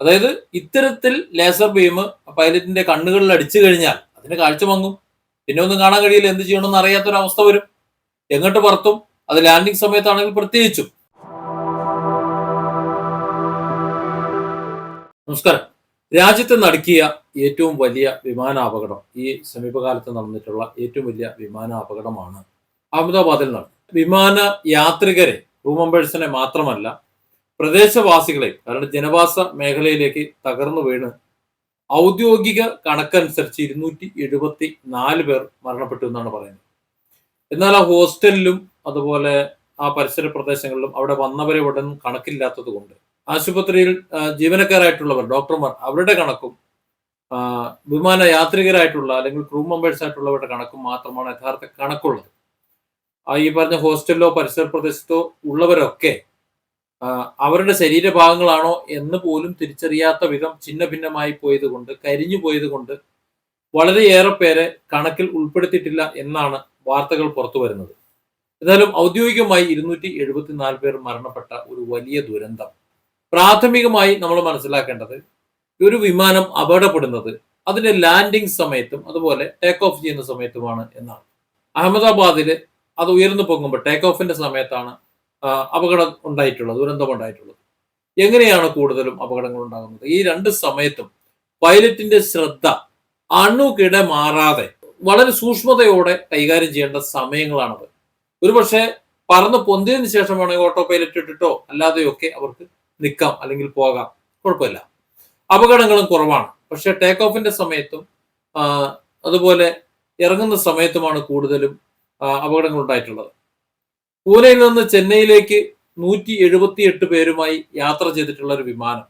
അതായത് ഇത്തരത്തിൽ laser beam പൈലറ്റിന്റെ കണ്ണുകളിൽ അടിച്ചു കഴിഞ്ഞാൽ അതിന് കാഴ്ച മങ്ങും. പിന്നെ ഒന്നും കാണാൻ കഴിയില്ല. എന്ത് ചെയ്യണമെന്ന് അറിയാത്തൊരവസ്ഥ വരും. എങ്ങോട്ട് പറത്തും? അത് ലാൻഡിംഗ് സമയത്താണെങ്കിൽ പ്രത്യേകിച്ചും. നമസ്കാരം. രാജ്യത്ത് നടക്കിയ ഏറ്റവും വലിയ വിമാന അപകടം ഈ സമീപകാലത്ത് നടന്നിട്ടുള്ള ഏറ്റവും വലിയ വിമാന അപകടമാണ് അഹമ്മദാബാദിൽ നടന്നത്. വിമാന യാത്രികരെ ക്രൂ മാത്രമല്ല പ്രദേശവാസികളെ കാരണം ജനവാസ മേഖലയിലേക്ക് തകർന്നു വീണ് ഔദ്യോഗിക കണക്കനുസരിച്ച് ഇരുന്നൂറ്റി എഴുപത്തി നാല് പേർ മരണപ്പെട്ടു എന്നാണ് പറയുന്നത്. എന്നാൽ ആ ഹോസ്റ്റലിലും അതുപോലെ ആ പരിസര പ്രദേശങ്ങളിലും അവിടെ വന്നവരെ ഉടൻ കണക്കില്ലാത്തത് കൊണ്ട് ആശുപത്രിയിൽ ജീവനക്കാരായിട്ടുള്ളവർ ഡോക്ടർമാർ അവരുടെ കണക്കും വിമാന യാത്രികരായിട്ടുള്ള അല്ലെങ്കിൽ ക്രൂ മെമ്പേഴ്സ് ആയിട്ടുള്ളവരുടെ കണക്കും മാത്രമാണ് യഥാർത്ഥ കണക്കുള്ളത്. ഈ പറഞ്ഞ ഹോസ്റ്റലിലോ പരിസര പ്രദേശത്തോ ഉള്ളവരൊക്കെ അവരുടെ ശരീരഭാഗങ്ങളാണോ എന്ന് പോലും തിരിച്ചറിയാത്ത വിധം ഛിന്ന ഭിന്നമായി പോയത് കൊണ്ട് കരിഞ്ഞു പോയത് കൊണ്ട് വളരെയേറെ പേരെ കണക്കിൽ ഉൾപ്പെടുത്തിയിട്ടില്ല എന്നാണ് വാർത്തകൾ പുറത്തു വരുന്നത്. എന്നാലും ഔദ്യോഗികമായി ഇരുന്നൂറ്റി എഴുപത്തിനാല് പേർ മരണപ്പെട്ട ഒരു വലിയ ദുരന്തം. പ്രാഥമികമായി നമ്മൾ മനസ്സിലാക്കേണ്ടത് ഒരു വിമാനം അപകടപ്പെടുന്നത് അതിന്റെ ലാൻഡിംഗ് സമയത്തും അതുപോലെ ടേക്ക് ഓഫ് ചെയ്യുന്ന സമയത്തുമാണ് എന്നാണ്. അഹമ്മദാബാദിൽ അത് ഉയർന്നു പൊങ്ങുമ്പോൾ ടേക്ക് ഓഫിന്റെ സമയത്താണ് അപകടം ഉണ്ടായിട്ടുള്ളത് ദുരന്തം ഉണ്ടായിട്ടുള്ളത്. എങ്ങനെയാണ് കൂടുതലും അപകടങ്ങൾ ഉണ്ടാകുന്നത്? ഈ രണ്ട് സമയത്തും പൈലറ്റിന്റെ ശ്രദ്ധ അണുകിട മാറാതെ വളരെ സൂക്ഷ്മതയോടെ കൈകാര്യം ചെയ്യേണ്ട സമയങ്ങളാണത്. ഒരുപക്ഷെ പറന്ന് പൊന്തിയതിനു ശേഷം വേണമെങ്കിൽ ഓട്ടോ പൈലറ്റ് ഇട്ടിട്ടോ അല്ലാതെയൊക്കെ അവർക്ക് നിൽക്കാം അല്ലെങ്കിൽ പോകാം. കുഴപ്പമില്ല. അപകടങ്ങളും കുറവാണ്. പക്ഷെ ടേക്ക് ഓഫിന്റെ സമയത്തും അതുപോലെ ഇറങ്ങുന്ന സമയത്തുമാണ് കൂടുതലും അപകടങ്ങൾ ഉണ്ടായിട്ടുള്ളത്. പൂനെയിൽ നിന്ന് ചെന്നൈയിലേക്ക് നൂറ്റി എഴുപത്തി എട്ട് പേരുമായി യാത്ര ചെയ്തിട്ടുള്ള ഒരു വിമാനം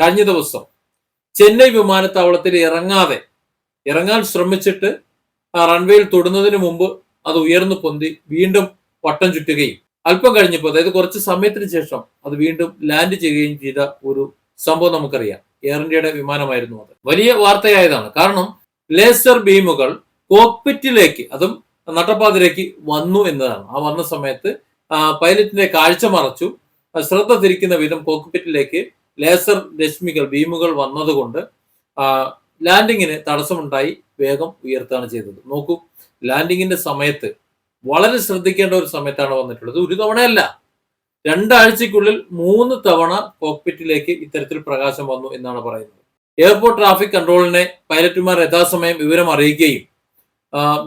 കഴിഞ്ഞ ദിവസം. ചെന്നൈ വിമാനത്താവളത്തിൽ ഇറങ്ങാതെ ഇറങ്ങാൻ ശ്രമിച്ചിട്ട് ആ റൺവേയിൽ തൊടുന്നതിന് മുമ്പ് അത് ഉയർന്നു പൊന്തി വീണ്ടും വട്ടം ചുറ്റുകയും അല്പം കഴിഞ്ഞപ്പോൾ അതായത് കുറച്ച് സമയത്തിന് ശേഷം അത് വീണ്ടും ലാൻഡ് ചെയ്യുകയും ചെയ്ത ഒരു സംഭവം നമുക്കറിയാം. എയർ ഇന്ത്യയുടെ വിമാനമായിരുന്നു അത്. വലിയ വാർത്തയായതാണ്. കാരണം ലേസർ ബീമുകൾ കോക്പിറ്റിലേക്ക് അതും നട്ടപ്പാതിലേക്ക് വന്നു എന്നതാണ്. ആ വന്ന സമയത്ത് പൈലറ്റിന്റെ കാഴ്ച മറച്ചു. ശ്രദ്ധ തിരിക്കുന്ന വിധം കോക്ക്പിറ്റിലേക്ക് ലേസർ രശ്മികൾ ബീമുകൾ വന്നതുകൊണ്ട് ലാൻഡിങ്ങിന് തടസ്സമുണ്ടായി വേഗം ഉയർത്താണ് ചെയ്തത്. നോക്കൂ ലാൻഡിങ്ങിന്റെ സമയത്ത് വളരെ ശ്രദ്ധിക്കേണ്ട ഒരു സമയത്താണ് വന്നിട്ടുള്ളത്. ഒരു തവണയല്ല രണ്ടാഴ്ചക്കുള്ളിൽ മൂന്ന് തവണ കോക്പിറ്റിലേക്ക് ഇത്തരത്തിൽ പ്രകാശം വന്നു എന്നാണ് പറയുന്നത്. എയർപോർട്ട് ട്രാഫിക് കൺട്രോളിനെ പൈലറ്റുമാർ യഥാസമയം വിവരം അറിയിക്കുകയും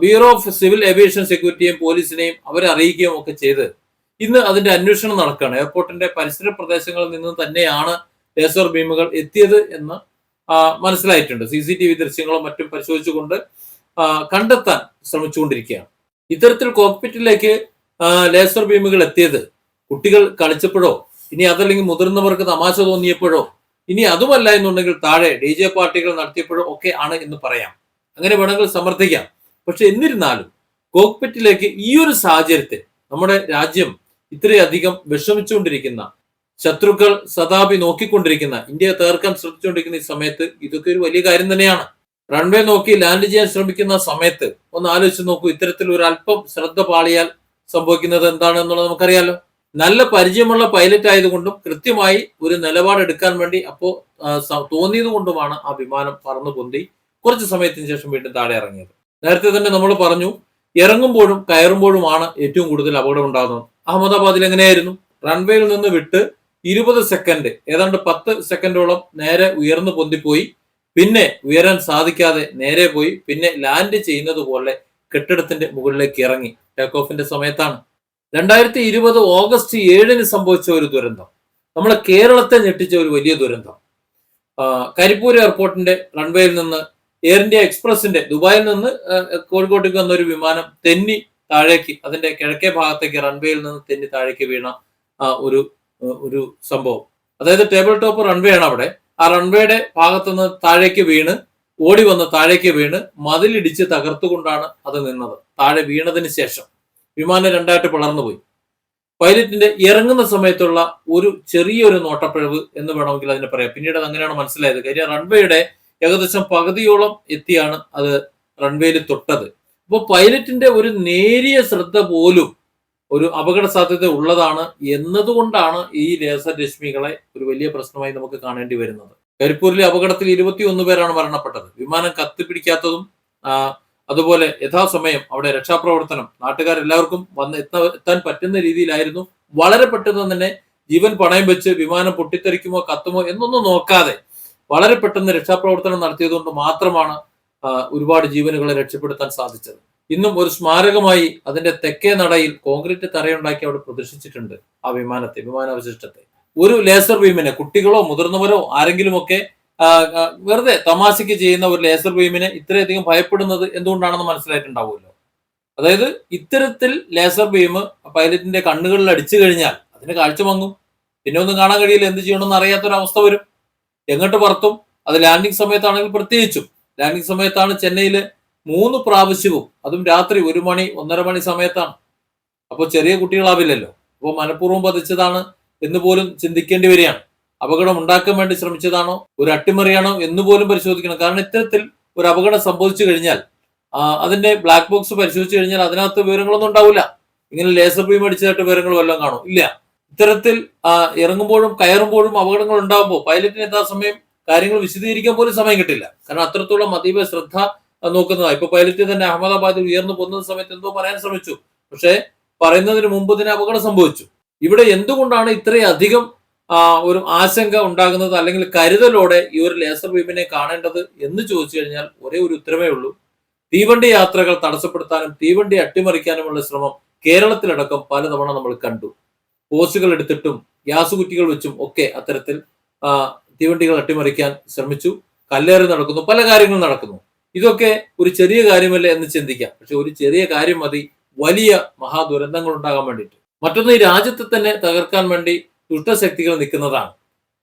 ബ്യൂറോ ഓഫ് സിവിൽ ഏവിയേഷൻ സെക്യൂരിറ്റിയും പോലീസിനെയും അവരെ അറിയിക്കുകയും ഒക്കെ ചെയ്ത് ഇന്ന് അതിന്റെ അന്വേഷണം നടക്കുകയാണ്. എയർപോർട്ടിന്റെ പരിസര പ്രദേശങ്ങളിൽ നിന്ന് തന്നെയാണ് ലേസർ ബീമുകൾ എത്തിയത് എന്ന് മനസ്സിലായിട്ടുണ്ട്. സി സി ടി വി ദൃശ്യങ്ങളും മറ്റും പരിശോധിച്ചുകൊണ്ട് കണ്ടെത്താൻ ശ്രമിച്ചുകൊണ്ടിരിക്കുകയാണ്. ഇത്തരത്തിൽ കോക്പിറ്റിലേക്ക് ലേസർ ബീമുകൾ എത്തിയത് കുട്ടികൾ കളിച്ചപ്പോഴോ ഇനി അതല്ലെങ്കിൽ മുതിർന്നവർക്ക് തമാശ തോന്നിയപ്പോഴോ ഇനി അതുമല്ല എന്നുണ്ടെങ്കിൽ താഴെ ഡി ജെ പാർട്ടികൾ നടത്തിയപ്പോഴോ ഒക്കെ ആണ് എന്ന് പറയാം. അങ്ങനെ വേണമെങ്കിൽ സമർത്ഥിക്കാം. പക്ഷെ എന്നിരുന്നാലും കോക്പെറ്റിലേക്ക് ഈ ഒരു സാഹചര്യത്തിൽ നമ്മുടെ രാജ്യം ഇത്രയധികം വിഷമിച്ചുകൊണ്ടിരിക്കുന്ന ശത്രുക്കൾ സദാപി നോക്കിക്കൊണ്ടിരിക്കുന്ന ഇന്ത്യയെ തകർക്കാൻ ശ്രമിച്ചുകൊണ്ടിരിക്കുന്ന ഈ സമയത്ത് ഇതൊക്കെ ഒരു വലിയ കാര്യം തന്നെയാണ്. റൺവേ നോക്കി ലാൻഡ് ചെയ്യാൻ ശ്രമിക്കുന്ന സമയത്ത് ഒന്ന് ആലോചിച്ച് നോക്കൂ ഇത്തരത്തിൽ ഒരു അല്പം ശ്രദ്ധ പാളിയാൽ സംഭവിക്കുന്നത് എന്താണ് എന്നുള്ളത് നമുക്കറിയാലോ. നല്ല പരിചയമുള്ള പൈലറ്റ് ആയതുകൊണ്ടും കൃത്യമായി ഒരു നിലപാടെടുക്കാൻ വേണ്ടി അപ്പോ ആ, തോന്നിയത് കൊണ്ടുമാണ് ആ വിമാനം പറന്നു പൊന്തി കുറച്ച് സമയത്തിന് ശേഷം വീണ്ടും താഴെ ഇറങ്ങിയത്. നേരത്തെ തന്നെ നമ്മൾ പറഞ്ഞു ഇറങ്ങുമ്പോഴും കയറുമ്പോഴുമാണ് ഏറ്റവും കൂടുതൽ അപകടം ഉണ്ടാകുന്നത്. അഹമ്മദാബാദിൽ എങ്ങനെയായിരുന്നു? റൺവേയിൽ നിന്ന് വിട്ട് ഇരുപത് സെക്കൻഡ് ഏതാണ്ട് പത്ത് സെക്കൻഡോളം നേരെ ഉയർന്നു പൊന്തിപ്പോയി. പിന്നെ ഉയരാൻ സാധിക്കാതെ നേരെ പോയി പിന്നെ ലാൻഡ് ചെയ്യുന്നത് പോലെ കെട്ടിടത്തിന്റെ മുകളിലേക്ക് ഇറങ്ങി. ടേക്ക് ഓഫിന്റെ സമയത്താണ്. രണ്ടായിരത്തി ഇരുപത് ഓഗസ്റ്റ് ഏഴിന് സംഭവിച്ച ഒരു ദുരന്തം. നമ്മളെ കേരളത്തെ ഞെട്ടിച്ച ഒരു വലിയ ദുരന്തം. കരിപ്പൂർ എയർപോർട്ടിന്റെ റൺവേയിൽ നിന്ന് എയർ ഇന്ത്യ എക്സ്പ്രസിന്റെ ദുബായിൽ നിന്ന് കോഴിക്കോട്ടേക്ക് വന്ന ഒരു വിമാനം തെന്നി താഴേക്ക് അതിന്റെ കിഴക്കേ ഭാഗത്തേക്ക് റൺവേയിൽ നിന്ന് തെന്നി താഴേക്ക് വീണ ഒരു ഒരു സംഭവം. അതായത് ടേബിൾ ടോപ്പ് റൺവേ ആണ് അവിടെ. ആ റൺവേയുടെ ഭാഗത്തുനിന്ന് താഴേക്ക് വീണ് ഓടി വന്ന് താഴേക്ക് വീണ് മതിലിടിച്ച് തകർത്തുകൊണ്ടാണ് അത് നിന്നത്. താഴെ വീണതിന് ശേഷം വിമാനം രണ്ടായിട്ട് പിളർന്നു പോയി. പൈലറ്റിന്റെ ഇറങ്ങുന്ന സമയത്തുള്ള ഒരു ചെറിയൊരു നോട്ടപ്പിഴവ് എന്ന് വേണമെങ്കിൽ അതിനെ പറയാം. പിന്നീട് അത് അങ്ങനെയാണ് മനസ്സിലായത്. കാര്യം റൺവേയുടെ ഏകദേശം പകുതിയോളം എത്തിയാണ് അത് റൺവേയിൽ തൊട്ടത്. അപ്പോൾ പൈലറ്റിന്റെ ഒരു നേരിയ ശ്രദ്ധ പോലും ഒരു അപകട സാധ്യത ഉള്ളതാണ് എന്നതുകൊണ്ടാണ് ഈ ലേസർ രശ്മികളെ ഒരു വലിയ പ്രശ്നമായി നമുക്ക് കാണേണ്ടി വരുന്നത്. കരിപ്പൂരിലെ അപകടത്തിൽ ഇരുപത്തിയൊന്ന് പേരാണ് മരണപ്പെട്ടത്. വിമാനം കത്തിപ്പിടിക്കാത്തതും അതുപോലെ യഥാസമയം അവിടെ രക്ഷാപ്രവർത്തനം നാട്ടുകാരെല്ലാവർക്കും വന്ന് എത്ത എത്താൻ പറ്റുന്ന രീതിയിലായിരുന്നു. വളരെ പെട്ടെന്ന് തന്നെ ജീവൻ പണയം വെച്ച് വിമാനം പൊട്ടിത്തെറിക്കുമോ കത്തുമോ എന്നൊന്നും നോക്കാതെ വളരെ പെട്ടെന്ന് രക്ഷാപ്രവർത്തനം നടത്തിയതുകൊണ്ട് മാത്രമാണ് ഒരുപാട് ജീവനുകളെ രക്ഷപ്പെടുത്താൻ സാധിച്ചത്. ഇന്നും ഒരു സ്മാരകമായി അതിന്റെ തെക്കേ നടയിൽ കോൺക്രീറ്റ് തറയുണ്ടാക്കി അവിടെ പ്രദർശിച്ചിട്ടുണ്ട് ആ വിമാനത്തെ വിമാനാവശിഷ്ടത്തെ. ഒരു ലേസർ ബീമിനെ കുട്ടികളോ മുതിർന്നവരോ ആരെങ്കിലുമൊക്കെ വെറുതെ തമാശയ്ക്ക് ചെയ്യുന്ന ഒരു ലേസർ ബീമിനെ ഇത്രയധികം ഭയപ്പെടുന്നത് എന്തുകൊണ്ടാണെന്ന് മനസ്സിലായിട്ടുണ്ടാവുമല്ലോ? അതായത് ഇത്തരത്തിൽ ലേസർ ബീം പൈലറ്റിന്റെ കണ്ണുകളിൽ അടിച്ചു കഴിഞ്ഞാൽ അതിന് കാഴ്ച മങ്ങും. പിന്നെ ഒന്നും കാണാൻ കഴിയില്ല എന്ത് ചെയ്യണമെന്ന് അറിയാത്തൊരവസ്ഥ വരും. എങ്ങോട്ട് പറത്തും? അത് ലാൻഡിംഗ് സമയത്താണെങ്കിൽ പ്രത്യേകിച്ചും. ലാൻഡിംഗ് സമയത്താണ് ചെന്നൈയിൽ മൂന്ന് പ്രാവശ്യവും അതും രാത്രി ഒരു മണി ഒന്നര മണി സമയത്താണ്. അപ്പോൾ ചെറിയ കുട്ടികളാവില്ലല്ലോ. അപ്പോൾ മനഃപൂർവം പതിച്ചതാണ് എന്ന് പോലും ചിന്തിക്കേണ്ടി വരികയാണ്. അപകടം ഉണ്ടാക്കാൻ വേണ്ടി ശ്രമിച്ചതാണോ ഒരു അട്ടിമറിയാണോ എന്ന് പോലും പരിശോധിക്കണം. കാരണം ഇത്തരത്തിൽ ഒരു അപകടം സംഭവിച്ചു കഴിഞ്ഞാൽ അതിന്റെ ബ്ലാക്ക് ബോക്സ് പരിശോധിച്ചു കഴിഞ്ഞാൽ അതിനകത്ത് വിവരങ്ങളൊന്നും ഉണ്ടാവില്ല. ഇങ്ങനെ ലേസർ ബീം അടിച്ചതായിട്ട് വിവരങ്ങൾ വല്ലതും കാണും. ഇല്ല. ഇത്തരത്തിൽ ഇറങ്ങുമ്പോഴും കയറുമ്പോഴും അപകടങ്ങൾ ഉണ്ടാകുമ്പോൾ പൈലറ്റിന് യഥാസമയം കാര്യങ്ങൾ വിശദീകരിക്കാൻ പോലും സമയം കിട്ടില്ല. കാരണം അത്രത്തോളം അതീവ ശ്രദ്ധ നോക്കുന്നതാണ് ഇപ്പൊ പൈലറ്റ് തന്നെ അഹമ്മദാബാദിൽ ഉയർന്നു പോകുന്ന സമയത്ത് എന്തോ പറയാൻ ശ്രമിച്ചു. പക്ഷേ പറയുന്നതിന് മുമ്പ് തന്നെ അപകടം സംഭവിച്ചു. ഇവിടെ എന്തുകൊണ്ടാണ് ഇത്രയധികം ഒരു ആശങ്ക ഉണ്ടാകുന്നത്? അല്ലെങ്കിൽ കരുതലോടെ ഈ ഒരു ലേസർ ബീമിനെ കാണേണ്ടത് എന്ന് ചോദിച്ചു കഴിഞ്ഞാൽ ഒരേ ഒരു ഉത്തരമേ ഉള്ളൂ. തീവണ്ടി യാത്രകൾ തടസ്സപ്പെടുത്താനും തീവണ്ടി അട്ടിമറിക്കാനുമുള്ള ശ്രമം കേരളത്തിലടക്കം പലതവണ നമ്മൾ കണ്ടു. പോസ്റ്റുകൾ എടുത്തിട്ടും ഗ്യാസ് കുറ്റികൾ വെച്ചും ഒക്കെ അത്തരത്തിൽ തീവണ്ടികൾ അട്ടിമറിക്കാൻ ശ്രമിച്ചു. കല്ലേറി നടക്കുന്നു പല കാര്യങ്ങളും നടക്കുന്നു. ഇതൊക്കെ ഒരു ചെറിയ കാര്യമല്ല എന്ന് ചിന്തിക്കാം. പക്ഷെ ഒരു ചെറിയ കാര്യം മതി വലിയ മഹാദുരന്തങ്ങൾ ഉണ്ടാകാൻ വേണ്ടിയിട്ട്. മറ്റൊന്ന് ഈ രാജ്യത്തെ തന്നെ തകർക്കാൻ വേണ്ടി ദുഷ്ടശക്തികൾ നിൽക്കുന്നതാണ്.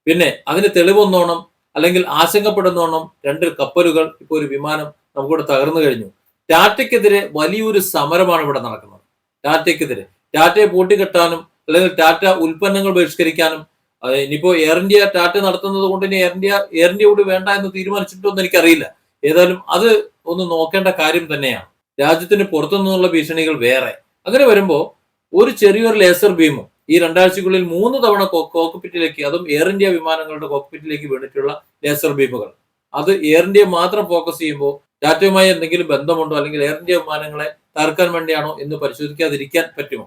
പിന്നെ അതിന് തെളിവൊന്നോണം അല്ലെങ്കിൽ ആശങ്കപ്പെടുന്നോണം രണ്ട് കപ്പലുകൾ ഇപ്പോൾ ഒരു വിമാനം നമുക്കിവിടെ തകർന്നു കഴിഞ്ഞു. ടാറ്റയ്ക്കെതിരെ വലിയൊരു സമരമാണ് ഇവിടെ നടക്കുന്നത്. ടാറ്റയ്ക്കെതിരെ. ടാറ്റയെ പൂട്ടിക്കെട്ടാനും അല്ലെങ്കിൽ ടാറ്റ ഉൽപ്പന്നങ്ങൾ ബഹിഷ്കരിക്കാനും ഇനിയിപ്പോ എയർ ഇന്ത്യ ടാറ്റ നടത്തുന്നത് കൊണ്ട് ഇനി എയർ ഇന്ത്യ എയർ ഇന്ത്യ കൂടി വേണ്ട എന്ന് തീരുമാനിച്ചിട്ടൊന്നും എനിക്കറിയില്ല. ഏതായാലും അത് ഒന്ന് നോക്കേണ്ട കാര്യം തന്നെയാണ്. രാജ്യത്തിന് പുറത്തു നിന്നുള്ള ഭീഷണികൾ വേറെ. അങ്ങനെ വരുമ്പോൾ ഒരു ചെറിയൊരു ലേസർ ബീമും ഈ രണ്ടാഴ്ചക്കുള്ളിൽ മൂന്ന് തവണ കോക്കപ്പിറ്റിലേക്ക് അതും എയർ ഇന്ത്യ വിമാനങ്ങളുടെ കോക്കപ്പിറ്റിലേക്ക് വീണിട്ടുള്ള ലേസർ ബീമുകൾ അത് എയർ ഇന്ത്യ മാത്രം ഫോക്കസ് ചെയ്യുമ്പോൾ ടാറ്റയുമായി എന്തെങ്കിലും ബന്ധമുണ്ടോ? അല്ലെങ്കിൽ എയർ ഇന്ത്യ വിമാനങ്ങളെ തകർക്കാൻ വേണ്ടിയാണോ എന്ന് പരിശോധിക്കാതിരിക്കാൻ പറ്റുമോ?